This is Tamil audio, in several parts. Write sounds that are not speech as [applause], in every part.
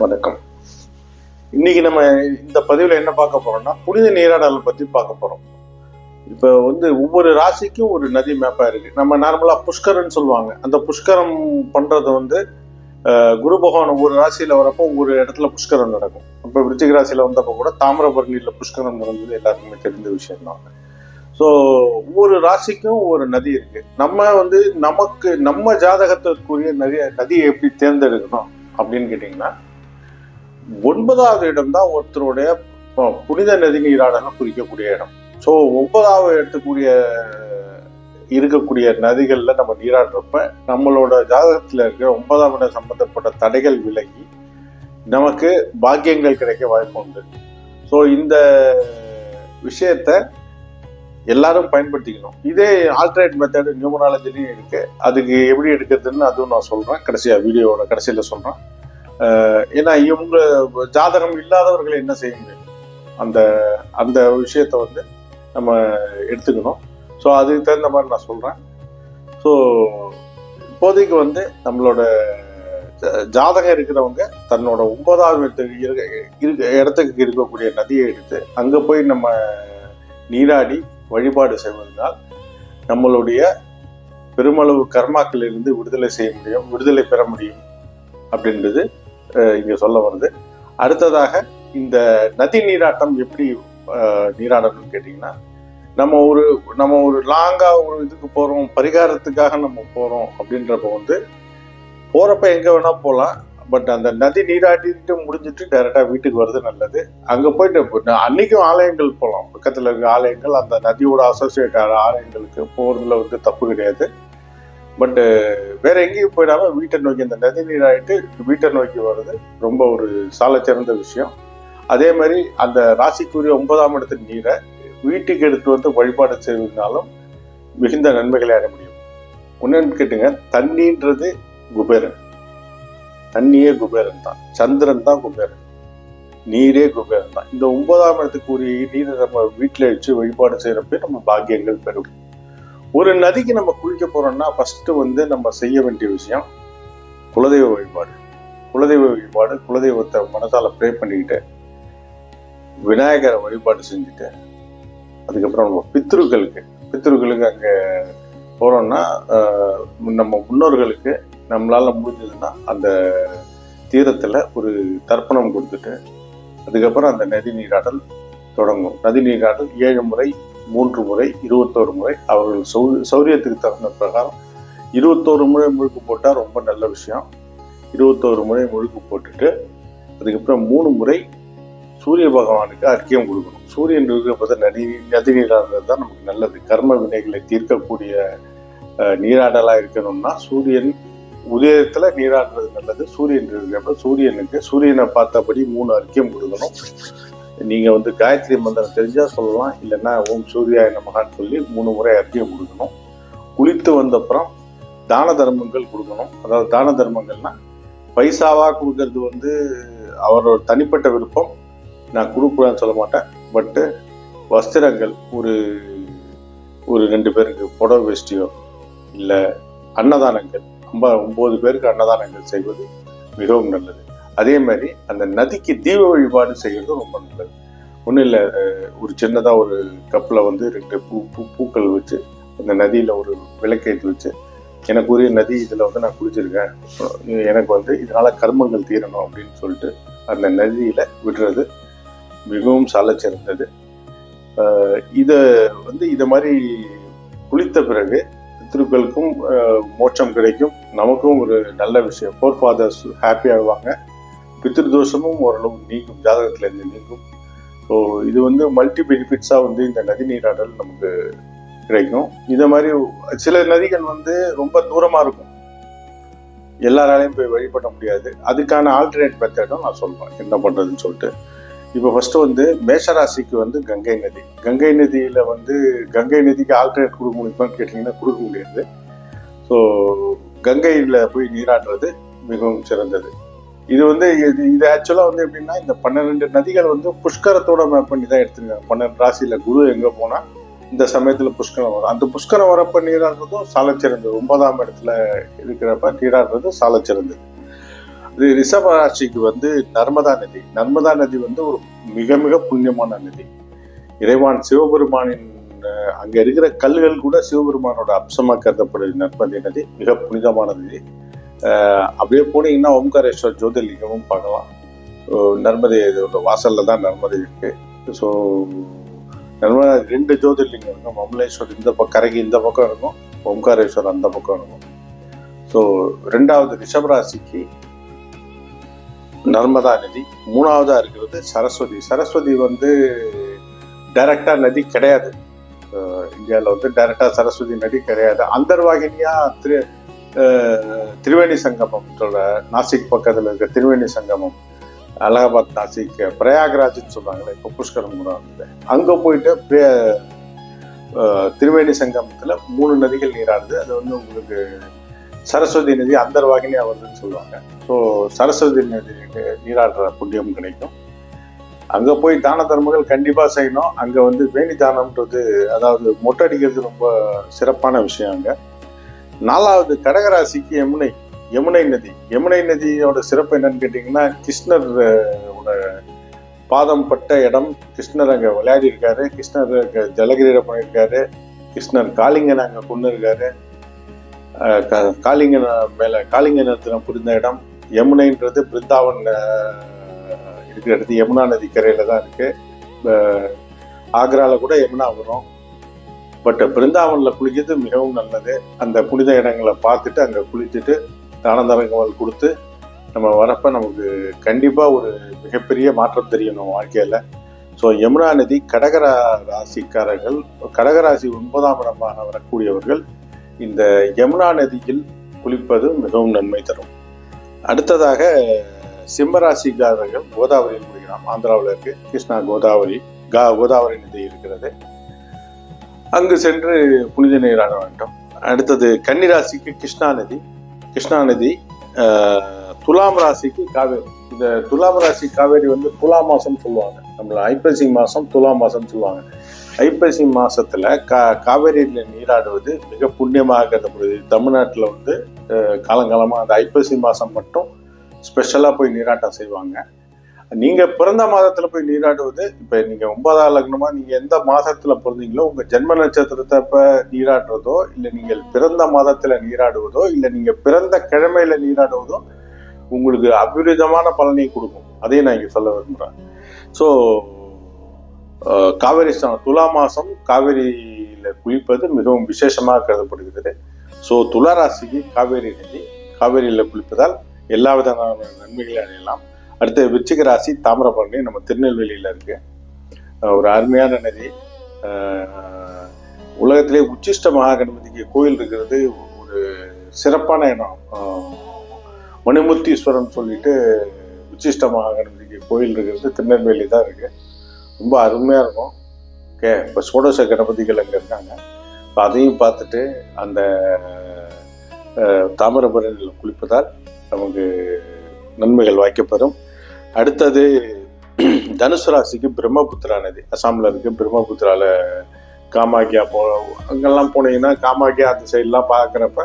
வணக்கம். இன்னைக்கு நம்ம இந்த பதிவில் என்ன பார்க்க போறோம்னா புனித நீராடலை பத்தி பார்க்க போறோம். இப்போ வந்து ஒவ்வொரு ராசிக்கும் ஒரு நதி மேப்பா இருக்கு. நம்ம நார்மலா புஷ்கரன்னு சொல்லுவாங்க. அந்த புஷ்கரம் பண்றது வந்து குரு பகவான் ஒவ்வொரு ராசியில வரப்போ ஒவ்வொரு இடத்துல புஷ்கரம் நடக்கும். இப்போ விருச்சிக ராசியில வந்தப்போ கூட தாமிரபரணியில புஷ்கரம் நடந்தது எல்லாருக்குமே தெரிந்த விஷயம்தான். ஸோ ஒவ்வொரு ராசிக்கும் ஒரு நதி இருக்கு. நம்ம வந்து நமக்கு நம்ம ஜாதகத்திற்குரிய நதி நதியை எப்படி தேர்ந்தெடுக்கணும் அப்படின்னு கேட்டிங்கன்னா ஒன்பதாவது இடம் தான் ஒருத்தருடைய புனித நதி நீராடலை குறிக்கக்கூடிய இடம். ஸோ ஒன்பதாவது இடத்துக்குரிய இருக்கக்கூடிய நதிகளில் நம்ம நீராடுறப்ப நம்மளோட ஜாதகத்தில் இருக்கிற ஒன்பதாம் இடம் சம்பந்தப்பட்ட தடைகள் விலகி நமக்கு பாக்கியங்கள் கிடைக்க வாய்ப்பு உண்டு. ஸோ இந்த விஷயத்த எல்லாரும் பயன்படுத்திக்கணும். இதே ஆல்டர்னேட் மெத்தடு நியூமராலஜிலையும் இருக்கு. அதுக்கு எப்படி எடுக்கிறதுன்னு அதுவும் நான் சொல்றேன். கடைசியாக வீடியோவோட கடைசியில் சொல்றேன். ஏன்னா இவங்க ஜாதகம் இல்லாதவர்கள் என்ன செய்ய முடியும் அந்த அந்த விஷயத்த வந்து நம்ம எடுத்துக்கணும். ஸோ அதுக்கு தகுந்த மாதிரி நான் சொல்கிறேன் ஸோ இப்போதைக்கு வந்து நம்மளோட ஜாதகம் இருக்கிறவங்க தன்னோட ஒன்பதாவது இடத்துக்கு இருக்க இருக்க இடத்துக்கு இருக்கக்கூடிய நதியை எடுத்து அங்கே போய் நம்ம நீராடி வழிபாடு செய்வதனால் நம்மளுடைய பெருமளவு கர்மாக்கள் இருந்து விடுதலை செய்ய முடியும் விடுதலை பெற முடியும் அப்படின்றது இங்கே சொல்ல வருது. அடுத்ததாக இந்த நதி நீராட்டம் எப்படி நீராடணும்னு கேட்டிங்கன்னா நம்ம ஒரு நம்ம ஒரு லாங்காக ஒரு இதுக்கு போகிறோம் பரிகாரத்துக்காக நம்ம போகிறோம் அப்படின்றப்ப வந்து போகிறப்ப எங்கே வேணால் போகலாம் பட் அந்த நதி நீராட்டிட்டு முடிஞ்சிட்டு டேரெக்டாக வீட்டுக்கு வர்றது நல்லது. அங்கே போயிட்டு அன்றைக்கும் அன்னைக்கும் ஆலயங்கள் போகலாம் பக்கத்தில் இருக்க ஆலயங்கள் அந்த நதியோட அசோசியேட் ஆகிற ஆலயங்களுக்கு போகிறதுல வந்து தப்பு கிடையாது. பட்டு வேற எங்கேயும் போயிடாம வீட்டை நோக்கி அந்த நதி நீராயிட்டு வீட்டை நோக்கி வர்றது ரொம்ப ஒரு சாலச்சிறந்த விஷயம். அதே மாதிரி அந்த ராசிக்குரிய ஒன்பதாம் இடத்து நீரை வீட்டுக்கு எடுத்து வந்து வழிபாடு செய்வதனாலும் மிகுந்த நன்மைகளை அடைய முடியும். ஒன்னு கேட்டுங்க. தண்ணின்றது குபேரன். தண்ணியே குபேரன் தான். சந்திரன் தான் குபேரன். நீரே குபேரன் தான். இந்த ஒன்பதாம் இடத்துக்குரிய நீரை நம்ம வீட்டில் வச்சு வழிபாடு செய்கிறப்ப நம்ம பாக்கியங்கள் பெறும். ஒரு நதிக்கு நம்ம குளிக்க போறோம்னா ஃபர்ஸ்ட் வந்து நம்ம செய்ய வேண்டிய விஷயம் குலதெய்வ வழிபாடு. குலதெய்வ வழிபாடு குலதெய்வத்தை மனசால ப்ரே பண்ணிக்கிட்டு விநாயகரை வழிபாடு செஞ்சுட்டு அதுக்கப்புறம் நம்ம பித்ருக்களுக்கு பித்ருக்களுக்கு அங்கே போறோம்னா நம்ம முன்னோர்களுக்கு நம்மளால முடிஞ்சதுன்னா அந்த தீரத்துல ஒரு தர்ப்பணம் கொடுத்துட்டு அதுக்கப்புறம் அந்த நதி நீராடல் தொடங்கும். நதி நீராடல் ஏழு முறை மூன்று முறை இருபத்தோரு முறை அவர்கள் சௌ சௌரியத்துக்கு தகுந்த பிரகாரம் இருபத்தோரு முறை முழுக்கு போட்டால் ரொம்ப நல்ல விஷயம். இருபத்தோரு முறை முழுக்கு போட்டுட்டு அதுக்கப்புறம் மூணு முறை சூரிய பகவானுக்கு அர்க்கியம் கொடுக்கணும். சூரியன் இருக்கிறப்ப நதி நதி நீராடுறது தான் நமக்கு நல்லது. கர்ம வினைகளை தீர்க்கக்கூடிய நீராடலாக இருக்கணும்னா சூரியன் உதயத்தில் நீராடுறது நல்லது. சூரியன் இருக்கிறப்ப சூரியனுக்கு சூரியனை பார்த்தபடி மூணு அர்க்கியம் கொடுக்கணும். நீங்கள் வந்து காயத்ரி மந்திரம் தெரிஞ்சால் சொல்லலாம் இல்லைன்னா ஓம் சூர்யாய நமகான்னு சொல்லி மூணு முறை அர்க்கியம் கொடுக்கணும். குளித்து வந்தப்புறம் தான தர்மங்கள் கொடுக்கணும். அதாவது தான தர்மங்கள்னா பைசாவாக கொடுக்கறது வந்து அவரோட தனிப்பட்ட விருப்பம். நான் கொடுக்கூடாதுன்னு சொல்ல மாட்டேன். பட்டு வஸ்திரங்கள் ஒரு ஒரு ரெண்டு பேருக்கு புடவை வேஷ்டியோ இல்லை அன்னதானங்கள் ரொம்ப ஒம்பது பேருக்கு அன்னதானங்கள் செய்வது மிகவும் நல்லது. அதே மாதிரி அந்த நதிக்கு தீப வழிபாடு செய்யறதும் ரொம்ப நல்லது. ஒன்றும் இல்லை ஒரு சின்னதாக ஒரு கப்பில் வந்து ரெண்டு பூ பூ பூக்கள் வச்சு அந்த நதியில் ஒரு விளக்கேற்றி வச்சு எனக்கு உரிய நதி இதில் வந்து நான் குளிச்சிருக்கேன் எனக்கு வந்து இதனால் கர்மங்கள் தீரணும் அப்படின்னு சொல்லிட்டு அந்த நதியில் விடுறது மிகவும் சலச்சிறந்தது இதை வந்து இதை மாதிரி குளித்த பிறகு பித்திருக்களுக்கும் மோட்சம் கிடைக்கும். நமக்கும் ஒரு நல்ல விஷயம். ஃபோர் ஃபாதர்ஸ் ஹாப்பி ஆகுவாங்க பித்திருதோஷமும் ஓரளவு நீங்கும் ஜாதகத்திலேருந்து நீங்கும். ஸோ இது வந்து மல்டி பெனிஃபிட்ஸாக வந்து இந்த நதி நீராடல் நமக்கு கிடைக்கும். இதை மாதிரி சில நதிகள் வந்து ரொம்ப தூரமாக இருக்கும். எல்லாராலையும் போய் வழிபட முடியாது. அதுக்கான ஆல்டர்னேட் மெத்தடும் நான் சொல்றேன். என்ன பண்ணுறதுன்னு சொல்லிட்டு. இப்போ ஃபஸ்ட்டு வந்து மேஷராசிக்கு வந்து கங்கை நதி. கங்கை நதியில் வந்து கங்கை நதிக்கு ஆல்டர்னேட் கொடுக்க முடியுமான்னு கேட்டிங்கன்னா கொடுக்க முடியாது. ஸோ கங்கையில் போய் நீராடுறது மிகவும் சிறந்தது. இது வந்து இது இது ஆக்சுவலாக வந்து எப்படின்னா இந்த பன்னிரெண்டு நதிகள் வந்து புஷ்கரத்தோட மேப் பண்ணி தான் எடுத்துருக்காங்க. பன்னெண்டு ராசியில் குரு எங்கே போனால் இந்த சமயத்தில் புஷ்கரம் வரும். அந்த புஷ்கரம் வரப்ப நீராடுறதும் சாலச்சிறந்தது ஒன்பதாம் இடத்துல இருக்கிறப்ப நீராடுறது சாலச்சிறந்தது இது ரிஷப ராசிக்கு வந்து நர்மதா நதி. நர்மதா நதி வந்து ஒரு மிக மிக புண்ணியமான நதி. இறைவான் சிவபெருமானின் அங்கே இருக்கிற கல்கள் கூட சிவபெருமானோட அம்சமாக கருதப்படுது நர்மதி நதி. மிக புனிதமான நதி. அப்படியே போனீங்கன்னா ஓம்காரேஸ்வர் ஜோதிர்லிங்கமும் பார்க்கலாம் நர்மதை இதோட வாசலில் தான் நர்மதை இருக்குது ஸோ நர்மதா ரெண்டு ஜோதிர்லிங்கம் இருக்கும். மமலேஸ்வர் இந்த பக்கம் கரைக்கு இந்த பக்கம் இருக்கும். ஓம்காரேஸ்வர் அந்த பக்கம் இருக்கும். ஸோ ரெண்டாவது ரிஷபராசிக்கு நர்மதா நதி. மூணாவதாக இருக்கிறது சரஸ்வதி. சரஸ்வதி வந்து டைரக்டாக நதி கிடையாது. இந்தியாவில் வந்து டைரக்டாக சரஸ்வதி நதி கிடையாது. அந்தர்வாகினியாக திரு திருவேணி சங்கமம் சொல்ற நாசிக் பக்கத்தில் இருக்க திருவேணி சங்கமம் அலகாபாத் நாசிக் பிரயாகராஜ்னு சொல்றாங்களே இப்போ புஷ்கரம் கூட வந்து அங்கே போயிட்டு பிரிய திருவேணி சங்கமத்தில் மூணு நதிகள் நீராடுது. அது வந்து உங்களுக்கு சரஸ்வதி நதி அந்தர்வாகினியா வருதுன்னு சொல்லுவாங்க. ஸோ சரஸ்வதி நதி நீராடுற புண்ணியம் கிடைக்கும். அங்கே போய் தான தர்மங்கள் கண்டிப்பாக செய்யணும். அங்கே வந்து வேணி தானம்ன்றது அதாவது மொட்டை அடிக்கிறது ரொம்ப சிறப்பான விஷயம் அங்கே. நாலாவது கடகராசிக்கு யமுனை யமுனை நதி. யமுனை நதியோட சிறப்பு என்னன்னு கேட்டிங்கன்னா கிருஷ்ணர் பாதம் பட்ட இடம். கிருஷ்ணர் அங்கே விளையாடி இருக்காரு. கிருஷ்ணர் அங்க ஜலகிரீடம் பண்ணியிருக்காரு கிருஷ்ணர் காளிங்கன் அங்கே கொண்டு இருக்காரு. கா- காளிங்கன் மேலே காளிங்க நிறுத்தின புரிந்த இடம். யமுனைன்றது பிருந்தாவன் இருக்கிற இடத்து. யமுனா நதி கரையில் தான் இருக்குது ஆக்ராவில் கூட யமுனா வரும். பட் பிருந்தாவனில் குளிக்கிறது மிகவும் நல்லது. அந்த புனித இடங்களை பார்த்துட்டு அங்கே குளிச்சுட்டு தானந்தரங்கங்கள் கொடுத்து நம்ம வரப்ப நமக்கு கண்டிப்பாக ஒரு மிகப்பெரிய மாற்றம் தெரியும் நம்ம வாழ்க்கையில். ஸோ யமுனா நதி கடகரா ராசிக்காரர்கள் கடகராசி ஒன்பதாம் இடமாக வரக்கூடியவர்கள் இந்த யமுனா நதியில் குளிப்பது மிகவும் நன்மை தரும். அடுத்ததாக சிம்மராசிக்காரர்கள் கோதாவரியில் குளிக்கலாம். ஆந்திராவில் இருக்குது கிருஷ்ணா கோதாவரி கா கோதாவரி நதி இருக்கிறது. அங்கு சென்று புனித நீராட வேண்டும் அடுத்தது கன்னிராசிக்கு கிருஷ்ணா நதி கிருஷ்ணா நதி துலாம் ராசிக்கு காவேரி. இந்த துலாம் ராசி காவேரி வந்து துலா மாசம் சொல்லுவாங்க. நம்மள ஐப்பசி மாசம் துலா மாசம் சொல்லுவாங்க. ஐப்பசி மாசத்துல கா காவேரியில நீராடுவது மிக புண்ணியமாக கருதப்படுது. தமிழ்நாட்டில் வந்து காலங்காலமாக காலங்காலமா அந்த ஐப்பசி மாசம் மட்டும் ஸ்பெஷலா போய் நீராட்டம் செய்வாங்க. நீங்க பிறந்த மாதத்துல போய் நீராடுவது இப்ப நீங்க ஒன்பதாம் லக்னமா நீங்க எந்த மாதத்துல பிறந்தீங்களோ உங்க ஜென்ம நட்சத்திரத்தை இப்ப நீராடுறதோ இல்ல நீங்கள் பிறந்த மாதத்துல நீராடுவதோ இல்ல நீங்க பிறந்த கிழமையில நீராடுவதோ உங்களுக்கு அபிரிதமான பலனை கொடுக்கும். அதையும் நான் இங்க சொல்ல விரும்புறேன். ஸோ காவேரி ஸ்தானம் துலா மாசம் காவேரியில குளிப்பது மிகவும் விசேஷமாக கருதப்படுகிறது. ஸோ துலா ராசிக்கு காவேரி நதி காவேரியில குளிப்பதால் எல்லா விதமான நன்மைகளை அடையலாம். அடுத்து விருச்சிக ராசி தாமிரபரணி நம்ம திருநெல்வேலியில் இருக்கு. ஒரு அருமையான நதி. உலகத்திலே உச்சிஷ்ட மகா கணபதிக்கு கோயில் இருக்கிறது ஒரு சிறப்பான இடம். அஹ் மணிமுத்தீஸ்வரன் சொல்லிட்டு உச்சிஷ்ட மகா கணபதிக்கு கோயில் இருக்கிறது திருநெல்வேலி தான் இருக்கு. ரொம்ப அருமையா இருக்கும். ஓகே இப்போ சோடச கணபதிகள் அங்கே இருக்காங்க. இப்போ அதையும் பார்த்துட்டு அந்த தாமிரபரணியில் குளிப்பதால் நமக்கு நன்மைகள் வாய்க்கப்பெறும். அடுத்தது [clears throat] தனுசு ராசிக்கு பிரம்மபுத்திரா நதி அசாமில் இருக்கு பிரம்மபுத்திரால காமாக்கியா போ அங்கெல்லாம் போனீங்கன்னா காமாக்கியா அந்த சைட்லாம் பார்க்குறப்ப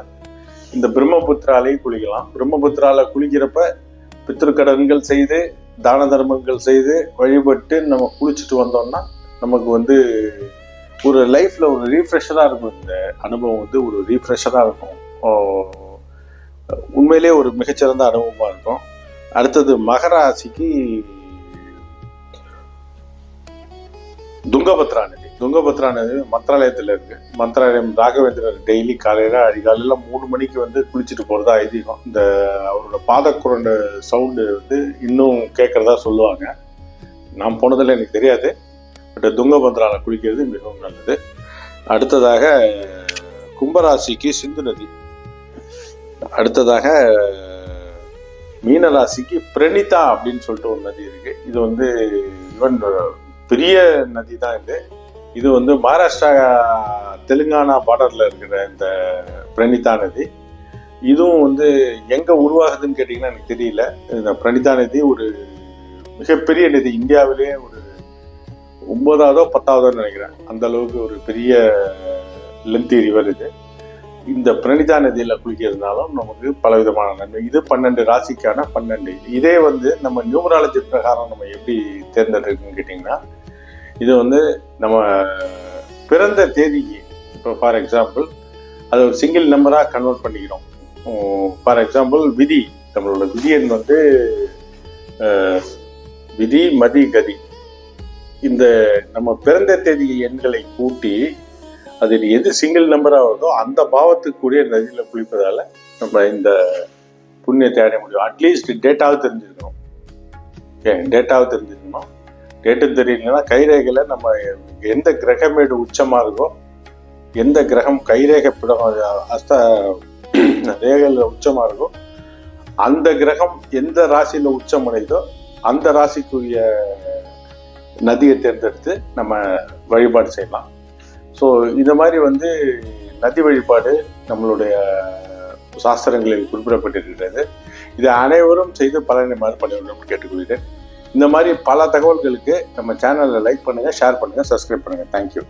இந்த பிரம்மபுத்திராலையும் குளிக்கலாம். பிரம்மபுத்திரால குளிக்கிறப்ப பித்திருக்கடன்கள் செய்து தான தர்மங்கள் செய்து வழிபட்டு நம்ம குளிச்சுட்டு வந்தோம்னா நமக்கு வந்து ஒரு லைஃப்ல ஒரு ரீஃப்ரெஷராக இருக்கும். இந்த அனுபவம் வந்து ஒரு ரீஃப்ரெஷராக இருக்கும். உண்மையிலேயே உண்மையிலே ஒரு மிகச்சிறந்த அனுபவமாக இருக்கும். அடுத்தது மகராசிக்கு துங்கபத்ரா நதி. துங்கபத்ரா நதி மந்திராலயத்தில் இருக்கு. மந்திராலயம் ராகவேந்திரர் டெய்லி காலையில் அதிகாலையில் மூணு மணிக்கு வந்து குளிச்சுட்டு போகிறதா ஐதீகம். இந்த அவரோட பாதக்குரண்ட சவுண்டு வந்து இன்னும் கேட்குறதா சொல்லுவாங்க. நான் போனதில் எனக்கு தெரியாது. பட் துங்கபத்ரால குளிக்கிறது மிகவும் நல்லது. அடுத்ததாக கும்பராசிக்கு சிந்து நதி. அடுத்ததாக மீனராசிக்கு பிரணிதா அப்படின்னு சொல்லிட்டு ஒரு நதி இருக்கு. இது வந்து ஈவன் பெரிய நதி தான் இது. இது வந்து மகாராஷ்டிரா தெலுங்கானா பார்டர்ல இருக்கிற இந்த பிரணிதா நதி. இதுவும் வந்து எங்க உருவாகுதுன்னு கேட்டீங்கன்னா எனக்கு தெரியல. இந்த பிரணிதா நதி ஒரு மிகப்பெரிய நதி. இந்தியாவிலேயே ஒரு ஒன்பதாவதோ பத்தாவதோ நினைக்கிறேன். அந்த அளவுக்கு ஒரு பெரிய லென்த்தி ரிவர் இது. இந்த பிரணிதா நதியில் குளிக்கிறதுனாலும் நமக்கு பலவிதமான நன்மை. இது பன்னெண்டு ராசிக்கான பன்னெண்டு. இதே வந்து நம்ம நியூமராலஜி பிரகாரம் நம்ம எப்படி தேர்ந்தெடுக்குன்னு கேட்டிங்கன்னா இது வந்து நம்ம பிறந்த தேதிக்கு இப்போ ஃபார் எக்ஸாம்பிள் அது ஒரு சிங்கிள் நம்பராக கன்வெர்ட் பண்ணிக்கிறோம். ஃபார் எக்ஸாம்பிள் விதி. நம்மளோட விதி எண் வந்து விதி மதி கதி. இந்த நம்ம பிறந்த தேதி எண்களை கூட்டி அதில் எது சிங்கிள் நம்பராக வருதோ அந்த பாவத்துக்குரிய நதியில் குளிப்பதால் நம்ம இந்த புண்ணியத்தை அடைய முடியும். அட்லீஸ்ட் டேட்டாவது தெரிஞ்சிருக்கணும் ஓகே டேட்டாவது தெரிஞ்சிருக்கணும் டேட்டும் தெரியலன்னா கைரேகையில் நம்ம எந்த கிரகமேடு உச்சமாக இருக்கோ எந்த கிரகம் கைரேகை படம் அஸ்த ரேகையில் உச்சமாக இருக்கோ அந்த கிரகம் எந்த ராசியில் உச்சம் அடையுதோ அந்த ராசிக்குரிய நதியை தேர்ந்தெடுத்து நம்ம வழிபாடு செய்யலாம். ஸோ இந்த மாதிரி வந்து நதி வழிபாடு நம்மளுடைய சாஸ்திரங்களில் குறிப்பிடப்பட்டிருக்கிறது. இதை அனைவரும் செய்து பலனை மாதிரி பண்ண வேண்டும் கேட்டுக்கொள்கிறேன். இந்த மாதிரி பல தகவல்களுக்கு நம்ம சேனலில் லைக் பண்ணுங்கள் ஷேர் பண்ணுங்கள் சப்ஸ்கிரைப் பண்ணுங்கள் தேங்க்யூ